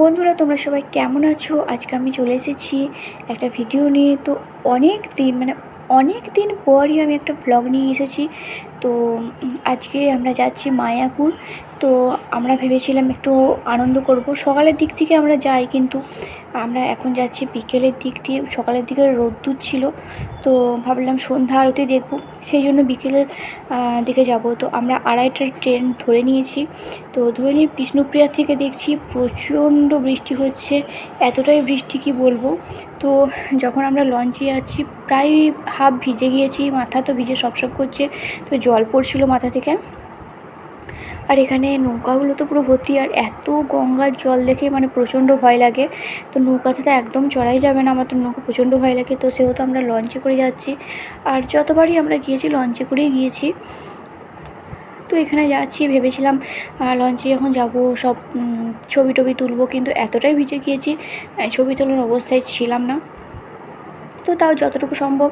বন্ধুরা, তোমরা সবাই কেমন আছো? আজকে আমি চলে এসেছি একটা ভিডিও নিয়ে। তো অনেক দিন মানে অনেক দিন পরই আমি একটা ভ্লগ নিয়ে এসেছি। তো আজকে আমরা যাচ্ছি মায়াপুর। তো আমরা ভেবেছিলাম একটু আনন্দ করব। সকালের দিক থেকে আমরা যাই, কিন্তু আমরা এখন যাচ্ছি বিকেলের দিক দিয়ে। সকালের দিকে রোদ্দুর ছিল, তো ভাবলাম সন্ধ্যা আরতি দেখব। সেই জন্য বিকেলের দিকে যাব। তো আমরা আড়াইটার ট্রেন ধরে নিয়েছি। তো ধরে নিয়ে বিষ্ণুপ্রিয়া থেকে দেখছি প্রচণ্ড বৃষ্টি হচ্ছে। এতটাই বৃষ্টি কি বলব? তো যখন আমরা লঞ্চে যাচ্ছি, প্রায় হাফ ভিজে গিয়েছি, মাথা তো ভিজে সপসপ করছে। তো জল পড়ছিল মাথা থেকে। আর এখানে নৌকাগুলো তো পুরো ভর্তি, আর এত গঙ্গার জল দেখে মানে প্রচণ্ড ভয় লাগে। তো নৌকাতে তো একদম চড়াই যাবে না, আমার তো নৌকা প্রচণ্ড ভয় লাগে। তো সেহেতু আমরা লঞ্চে করে যাচ্ছি। আর যতবারই আমরা গিয়েছি, লঞ্চে করেই গিয়েছি। তো এখানে যাচ্ছি, ভেবেছিলাম লঞ্চে যখন যাব, সব ছবি টবি তুলবো, কিন্তু এতটাই ভিজে গিয়েছি ছবি তোলার অবস্থায় ছিলাম না। তো তাও যতটুকু সম্ভব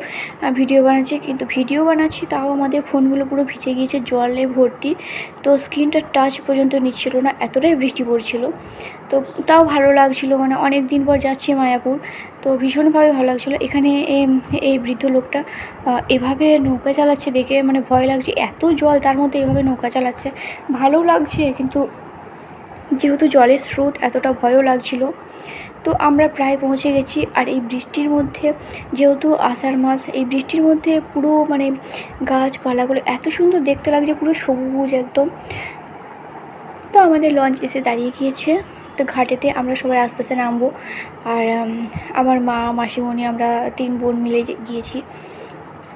ভিডিও বানাচ্ছি। কিন্তু ভিডিও বানাচ্ছি, তাও আমাদের ফোনগুলো পুরো ভিজে গিয়েছে, জলে ভর্তি। তো স্ক্রিনটা টাচ পর্যন্ত নিচ্ছিল না, এতটাই বৃষ্টি পড়ছিল। তো তাও ভালো লাগছিল মানে অনেক দিন পর যাচ্ছি মায়াপুর। তো ভীষণভাবে ভালো লাগছিল। এখানে এই- বৃদ্ধ লোকটা এভাবে নৌকা চালাচ্ছে দেখে মানে ভয় লাগছে, এত জল তার মধ্যে এভাবে নৌকা চালাচ্ছে। ভালোও লাগছে, কিন্তু যেহেতু জলের স্রোত এতটা ভয়ও লাগছিল। তো আমরা প্রায় পৌঁছে গেছি। আর এই বৃষ্টির মধ্যে যেহেতু আষাঢ় মাস, এই বৃষ্টির মধ্যে পুরো মানে গাছপালাগুলো এত সুন্দর দেখতে লাগছে, পুরো সবুজ একদম। তো আমাদের লঞ্চ এসে দাঁড়িয়ে গিয়েছে। তো ঘাটেতে আমরা সবাই আস্তে আস্তে নামবো। আর আমার মা, মাসিমণি, আমরা তিন বোন মিলে গিয়েছি।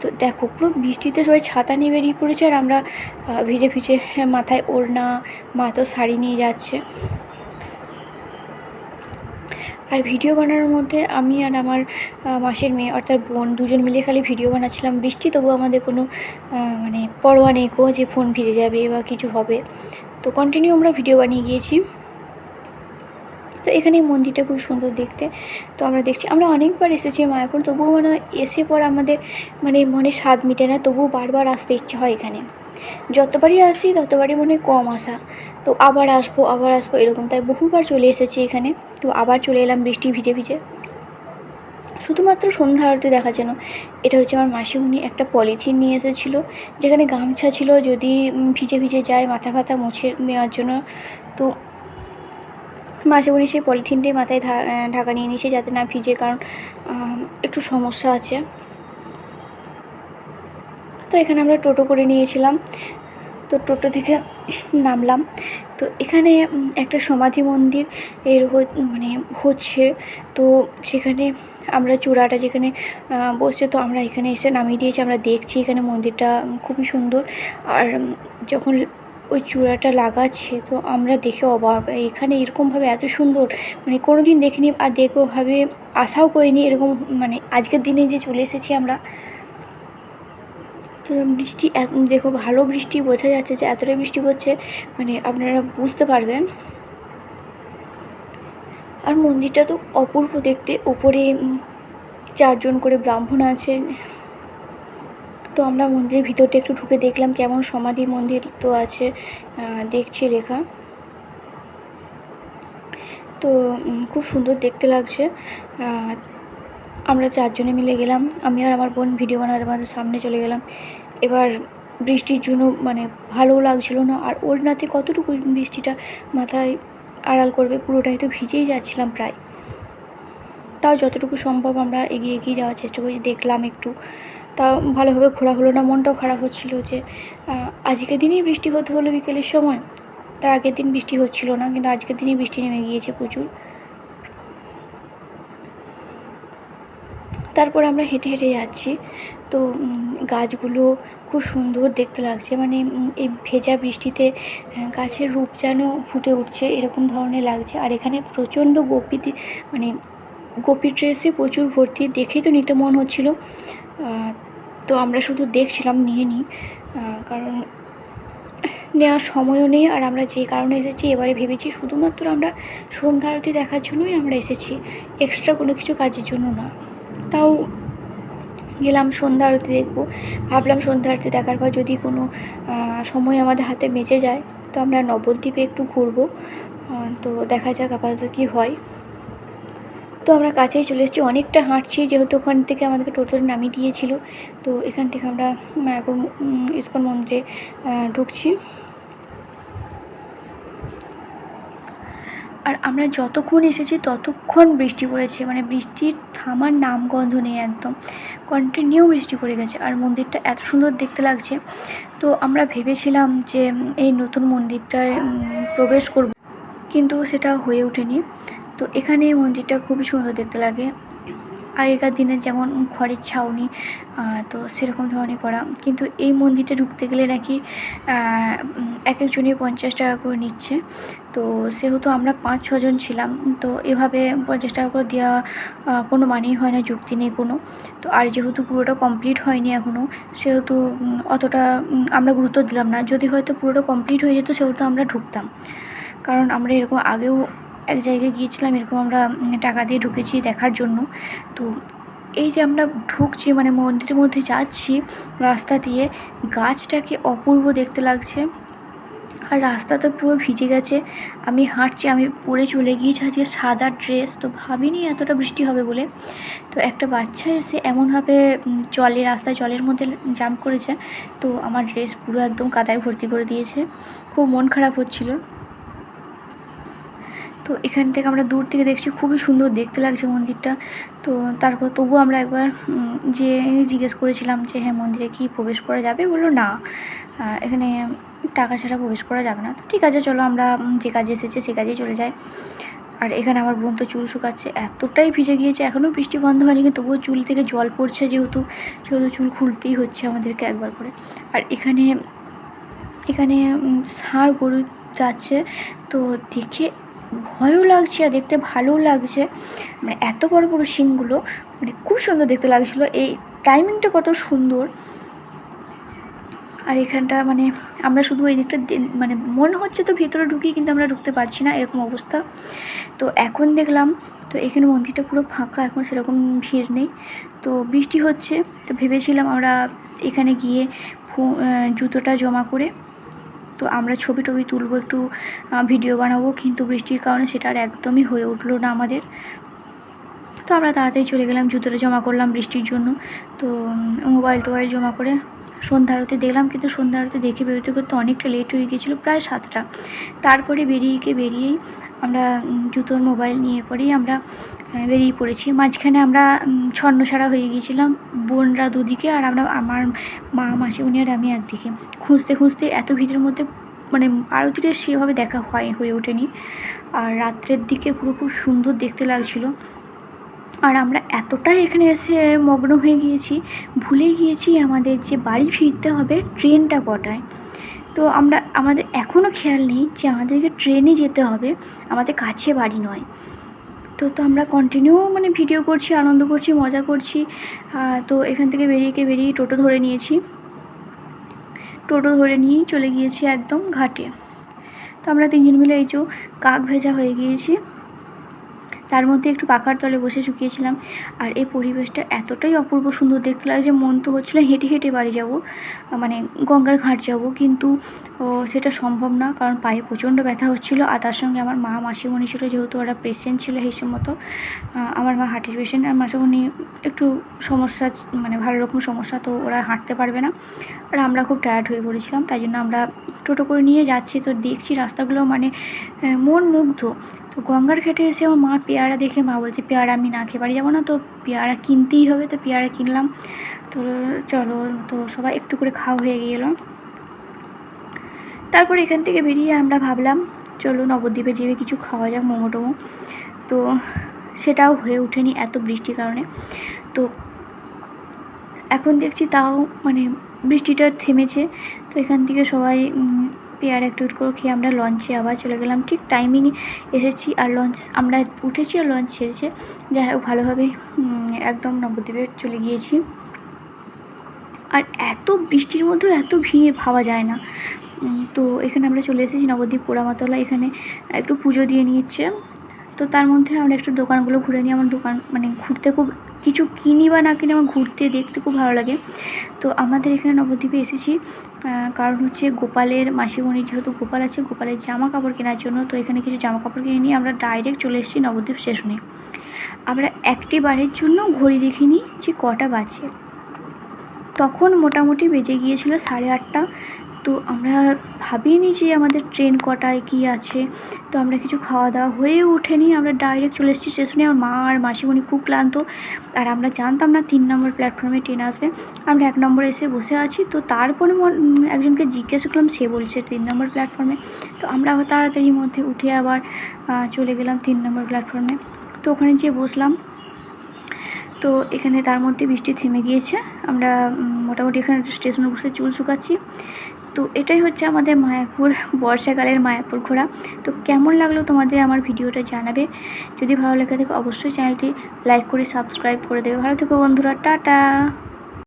তো দেখো, পুরো বৃষ্টিতে সবাই ছাতা নিয়ে বেরিয়ে পড়েছে। আর আমরা ভিজে ভিজে মাথায় ওড়না, মা তো শাড়ি নিয়ে যাচ্ছে। আর ভিডিও বানানোর মধ্যে আমি আর আমার মাসের মেয়ে অর্থাৎ বোন দুজন মিলে খালি ভিডিও বানাচ্ছিলাম। বৃষ্টি তবু আমাদের কোনো মানে পরোয়া নেই কো যে ফোন ভিজে যাবে বা কিছু হবে। তো কন্টিনিউ আমরা ভিডিও বানিয়ে গিয়েছি। তো এখানে মন্দিরটা খুব সুন্দর দেখতে। তো আমরা দেখছি, আমরা অনেকবার এসেছি মায়াপুর, তবুও মানে এসে পর আমাদের মানে মনে স্বাদ মিটে না, তবুও বারবার আসতে ইচ্ছে হয় এখানে। যতবারই আসি, ততবারই মনে কম আসা। তো আবার আসব আবার আসব এরকম। তাই বহুবার চলে এসেছি এখানে। তো আবার চলে এলাম বৃষ্টি ভিজে ভিজে। শুধুমাত্র সন্ধ্যা আরতি দেখার জন্য এটা হচ্ছে আমার মাসিমণি একটা পলিথিন নিয়ে এসেছিল, যেখানে গামছা ছিল যদি ভিজে ভিজে যায়, মাথা ফাথা মুছে নেওয়ার জন্য। তো মাসিমণি সেই পলিথিনটাই মাথায় ঢাকা নিয়ে নিয়েছে যাতে না ভিজে, কারণ একটু সমস্যা আছে। তো এখানে আমরা টোটো করে নিয়েছিলাম। তো টোটো থেকে নামলাম। তো এখানে একটা সমাধি মন্দির এর মানে হচ্ছে। তো সেখানে আমরা চূড়াটা যেখানে বসছে, তো আমরা এখানে এসে নামিয়ে দিয়েছি। আমরা দেখছি এখানে মন্দিরটা খুবই সুন্দর। আর যখন ওই চূড়াটা লাগাচ্ছে, তো আমরা দেখে অবাক। এখানে এরকমভাবে এত সুন্দর মানে কোনো দিন দেখিনি আর দেখব ভাবে আশাও করিনি এরকম মানে আজকের দিনে যে চলে এসেছি আমরা। তো বৃষ্টি দেখো ভালো বৃষ্টি বোঝা যাচ্ছে যে এতটাই বৃষ্টি পড়ছে মানে আপনারা বুঝতে পারবেন। আর মন্দিরটা তো অপূর্ব দেখতে, ওপরে চারজন করে ব্রাহ্মণ আছেন। তো আমরা মন্দিরের ভিতরটা একটু ঢুকে দেখলাম কেমন সমাধি মন্দির তো আছে দেখছি লেখা তো খুব সুন্দর দেখতে লাগছে। আমরা চারজনে মিলে গেলাম। আমি আর আমার বোন ভিডিও বানাতে আমাদের সামনে চলে গেলাম। এবার বৃষ্টির জন্য মানে ভালোও লাগছিল না, আর ওর নাতে কতটুকু বৃষ্টিটা মাথায় আড়াল করবে পুরোটাই তো ভিজেই যাচ্ছিলাম প্রায়। তাও যতটুকু সম্ভব আমরা এগিয়ে এগিয়ে যাওয়ার চেষ্টা করি, দেখলাম একটু। তাও ভালোভাবে ঘোরা হলো না, মনটাও খারাপ হচ্ছিল যে আজকের দিনেই বৃষ্টি হতে হলো বিকেলের সময়। তার আগের দিন বৃষ্টি হচ্ছিল না, কিন্তু আজকের দিনই বৃষ্টি নেমে গিয়েছে প্রচুর। তারপর আমরা হেঁটে হেঁটে যাচ্ছি। তো গাছগুলো খুব সুন্দর দেখতে লাগছে। মানে এই ভেজা বৃষ্টিতে গাছের রূপ যেন ফুটে উঠছে, এরকম ধরনের লাগছে। আর এখানে প্রচণ্ড গোপী মানে গোপী ড্রেসে প্রচুর ভর্তি দেখেই তো নিতে মন হচ্ছিল। তো আমরা শুধু দেখছিলাম নিয়ে নিই কারণ নেওয়ার সময়ও নেই আর আমরা যে কারণে এসেছি এবারে ভেবেছি শুধুমাত্র আমরা সন্ধ্যা আরতি দেখার জন্যই আমরা এসেছি এক্সট্রা কোনো কিছু কাজের জন্য না। তাও গেলাম সন্ধ্যা আরতি দেখব, ভাবলাম সন্ধ্যা আরতি দেখার পর যদি কোনো সময় আমাদের হাতে বেঁচে যায়, তো আমরা নবদ্বীপে একটু ঘুরবো তো দেখা যাক আপাতত কী হয়। তো আমরা কাছেই চলে এসেছি। অনেকটা হাঁটছি, যেহেতু ওখান থেকে আমাদেরকে টোটোতে নামিয়ে দিয়েছিল। তো এখান থেকে আমরা মায়াপুর ইস্কন মন্দিরে ঢুকছি। আর আমরা যতক্ষণ এসেছি, ততক্ষণ বৃষ্টি পড়েছে। মানে বৃষ্টির থামার নামগন্ধ নেই একদম। কন্টিনিউ বৃষ্টি পড়ে গেছে। আর মন্দিরটা এত সুন্দর দেখতে লাগছে। তো আমরা ভেবেছিলাম যে, এই নতুন মন্দিরটায় প্রবেশ করব। কিন্তু সেটা হয়ে ওঠেনি। তো এখানে এই মন্দিরটা খুবই সুন্দর দেখতে লাগে। আগেকার দিনে যেমন খড়ের ছাউনি তো সেরকম ধরনের করা। কিন্তু এই মন্দিরটা ঢুকতে গেলে নাকি এক একজনই পঞ্চাশ টাকা করে নিচ্ছে। তো সেহেতু আমরা পাঁচ ছজন ছিলাম। তো এভাবে পঞ্চাশ টাকা করে দেওয়া কোনো মানেই হয় না, যুক্তি নেই কোনো। তো আর যেহেতু পুরোটা কমপ্লিট হয়নি এখনও সেহেতু অতটা আমরা গুরুত্ব দিলাম না। যদি হয়তো পুরোটা কমপ্লিট হয়ে যেত, সেহেতু আমরা ঢুকতাম। কারণ আমরা এরকম আগেও এক জায়গায় গিয়েছিলাম, এরকম আমরা টাকা দিয়ে ঢুকেছি দেখার জন্য। তো এই যে আমরা ঢুকছি মানে মন্দিরের মধ্যে যাচ্ছি, রাস্তা দিয়ে গাছটাকে অপূর্ব দেখতে লাগছে। আর রাস্তা তো পুরো ভিজে গেছে। আমি হাঁটছি, আমি পরে চলে গিয়েছি, আজকে সাদা ড্রেস, তো ভাবিনি এতটা বৃষ্টি হবে বলে। তো একটা বাচ্চা এসে এমনভাবে জলে, রাস্তায় জলের মধ্যে জাম্প করেছে, তো আমার ড্রেস পুরো একদম কাদায় ভর্তি করে দিয়েছে। খুব মন খারাপ হচ্ছিল। তো এখান থেকে আমরা দূর থেকে দেখছি খুবই সুন্দর দেখতে লাগছে মন্দিরটা। তো তারপর তবুও আমরা একবার যে জিজ্ঞেস করেছিলাম যে হ্যাঁ মন্দিরে কি প্রবেশ করা যাবে? বলল, না। এখানে টাকা ছাড়া প্রবেশ করা যাবে না। তো ঠিক আছে, চলো আমরা যে কাজে এসেছে সে কাজেই চলে যাই। আর এখানে আমার বোন তো চুল শুকাচ্ছে, এতটাই ভিজে গিয়েছে, এখনও বৃষ্টি বন্ধ হয়নি, কিন্তু তবুও চুল থেকে জল পড়ছে যেহেতু, সেহেতু চুল খুলতেই হচ্ছে আমাদেরকে একবার করে। আর এখানে এখানে ষাঁড় গরু যাচ্ছে, তো দেখে ভয়ও লাগছে আর দেখতে ভালোও লাগছে। মানে এত বড় বড় শিংগুলো মানে খুব সুন্দর দেখতে লাগছিল। এই টাইমিংটা কত সুন্দর। আর এখানটা মানে আমরা শুধু এই দিকটা মানে মনে হচ্ছে তো ভিতরে ঢুকি, কিন্তু আমরা ঢুকতে পারছি না এরকম অবস্থা। তো এখন দেখলাম, তো এখানে মন্দিরটা পুরো ফাঁকা, এখন সেরকম ভিড় নেই। তো বৃষ্টি হচ্ছে, তো ভেবেছিলাম আমরা এখানে গিয়ে জুতোটা জমা করে তো আমরা ছবি টবি তুলবো, একটু ভিডিও বানাবো, কিন্তু বৃষ্টির কারণে সেটা আর একদমই হয়ে উঠল না আমাদের। তো আমরা তাড়াতাড়ি চলে গেলাম, জুতোটা জমা করলাম বৃষ্টির জন্য। তো মোবাইল টোবাইল জমা করে সন্ধ্যা আরতি দেখলাম, কিন্তু সন্ধ্যা আরতি দেখে বেরোতে করতে অনেকটা লেট হয়ে গিয়েছিল প্রায় সাতটা। তারপরে বেরিয়ে গিয়ে বেরিয়েই আমরা জুতোর মোবাইল নিয়ে পরেই আমরা বেরিয়ে পড়েছি। মাঝখানে আমরা ছন্নছাড়া হয়ে গিয়েছিলাম, বোনরা দুদিকে আর আমরা, আমার মা, মাসি, উনি আর আমি একদিকে। খুঁজতে খুঁজতে এত ভিড়ের মধ্যে মানে আরতিটা সেভাবে দেখা হয়, হয়ে ওঠেনি। আর রাত্রের দিকে পুরো খুব সুন্দর দেখতে লাগছিল। আর আমরা এতটাই এখানে এসে মগ্ন হয়ে গিয়েছি, ভুলে গিয়েছি আমাদের যে বাড়ি ফিরতে হবে ট্রেনটা কটায়। তো আমরা, আমাদের এখনও খেয়াল নেই যে আমাদেরকে ট্রেনে যেতে হবে। আমাদের কাছে বাড়ি নয়। তো তো আমরা কন্টিনিউ মানে ভিডিও করছি, আনন্দ করছি, মজা করছি। তো এখান থেকে বেরিয়ে গিয়ে বেরিয়ে টোটো ধরে নিয়েছি। টোটো ধরে নিয়েই চলে গিয়েছি একদম ঘাটে। তো আমরা তিনজন মিলে এই যে কাক ভেজা হয়ে গিয়েছি। তার মধ্যে একটু পাখার তলে বসে শুকিয়েছিলাম। আর এই পরিবেশটা এতটাই অপূর্ব সুন্দর দেখতে লাগে যে মন তো হচ্ছিল হেঁটে হেঁটে বাড়ি যাব মানে গঙ্গার ঘাট যাব। কিন্তু সেটা সম্ভব না, কারণ পায়ে প্রচণ্ড ব্যথা হচ্ছিল। আর তার সঙ্গে আমার মা মাসিমণি ছিল, যেহেতু ওরা পেশেন্ট ছিল সেই মতো আমার মা হার্টের পেশেন্ট আর মাসিমণি একটু সমস্যা মানে ভালো রকম সমস্যা, তো ওরা হাঁটতে পারবে না। আর আমরা খুব টায়ার্ড হয়ে পড়েছিলাম, তাই জন্য আমরা টোটো করে নিয়ে যাচ্ছি। তো দেখছি রাস্তাগুলো মানে মন মুগ্ধ তো গঙ্গার ঘাটে এসে আমার মা পেয়ারা দেখে মা বলছে, পেয়ারা আমি না খেয়ে বাড়ি যাব না, তো পেয়ারা কিনতেই হবে, তো পেয়ারা কিনলাম। তো চলো, তো সবাই একটু করে খাওয়া হয়ে গেলো তারপর এখান থেকে বেরিয়ে আমরা ভাবলাম, চলো নবদ্বীপে যেয়ে কিছু খাওয়া যাক মোমো টোমো তো সেটাও হয়ে ওঠেনি এত বৃষ্টির কারণে। তো এখন দেখছি তাও মানে বৃষ্টিটা থেমেছে। তো এখান থেকে সবাই পেয়ারা একটু একটু করে খেয়ে আমরা লঞ্চে আবার চলে গেলাম। ঠিক টাইমিংয়ে এসেছি আর লঞ্চ আমরা উঠেছি আর লঞ্চ ছেড়েছে। যাই হোক ভালোভাবে একদম নবদ্বীপে চলে গিয়েছি। আর এত বৃষ্টির মধ্যেও এত ভিড় ভাবা যায় না। তো এখানে আমরা চলে এসেছি নবদ্বীপ পোড়ামাতলা। এখানে একটু পুজো দিয়ে নিচ্ছে তো তার মধ্যে আমরা একটু দোকানগুলো ঘুরে নিয়ে আমার দোকান মানে ঘুরতে খুব কিছু কিনি বা না কিনি আমার ঘুরতে দেখতে খুব ভালো লাগে। তো আমাদের এখানে নবদ্বীপে এসেছি কারণ হচ্ছে গোপালের মাসিমণির যেহেতু গোপাল আছে, গোপালের জামা কাপড় কেনার জন্য, তো এখানে কিছু জামা কাপড় কিনে নিয়ে আমরা ডাইরেক্ট চলে এসেছি নবদ্বীপ স্টেশনে আমরা একটি বারের জন্য ঘড়ি দেখিনি যে কটা বাজে তখন মোটামুটি বেজে গিয়েছিল সাড়ে আটটা। তো আমরা ভাবিনি যে আমাদের ট্রেন কটায় কী আছে। তো আমরা কিছু খাওয়া দাওয়া হয়ে ওঠেনি, আমরা ডাইরেক্ট চলে এসেছি স্টেশনে আমার মা আর মাসিমণি খুব ক্লান্ত, আর আমরা জানতাম না তিন নম্বর প্ল্যাটফর্মে ট্রেন আসবে। আমরা এক নম্বরে এসে বসে আছি, তো তারপরে একজনকে জিজ্ঞেস করলাম, সে বলছে তিন নম্বর প্ল্যাটফর্মে তো আমরা আবার তাড়াতাড়ির মধ্যে উঠে আবার চলে গেলাম তিন নম্বর প্ল্যাটফর্মে তো ওখানে যেয়ে বসলাম। তো এখানে তার মধ্যে বৃষ্টি থেমে গিয়েছে। আমরা মোটামুটি এখানে স্টেশনে বসে চুল শুকাচ্ছি। তো এটাই হচ্ছে আমাদের মায়াপুর, বর্ষাকালের মায়াপুর ঘোরা। তো কেমন লাগল তোমাদের আমার ভিডিওটা জানাবে? যদি ভালো লেগে থাকে অবশ্যই চ্যানেলটি লাইক করে সাবস্ক্রাইব করে দেবে। ভালো থেকো বন্ধুরা, টাটা।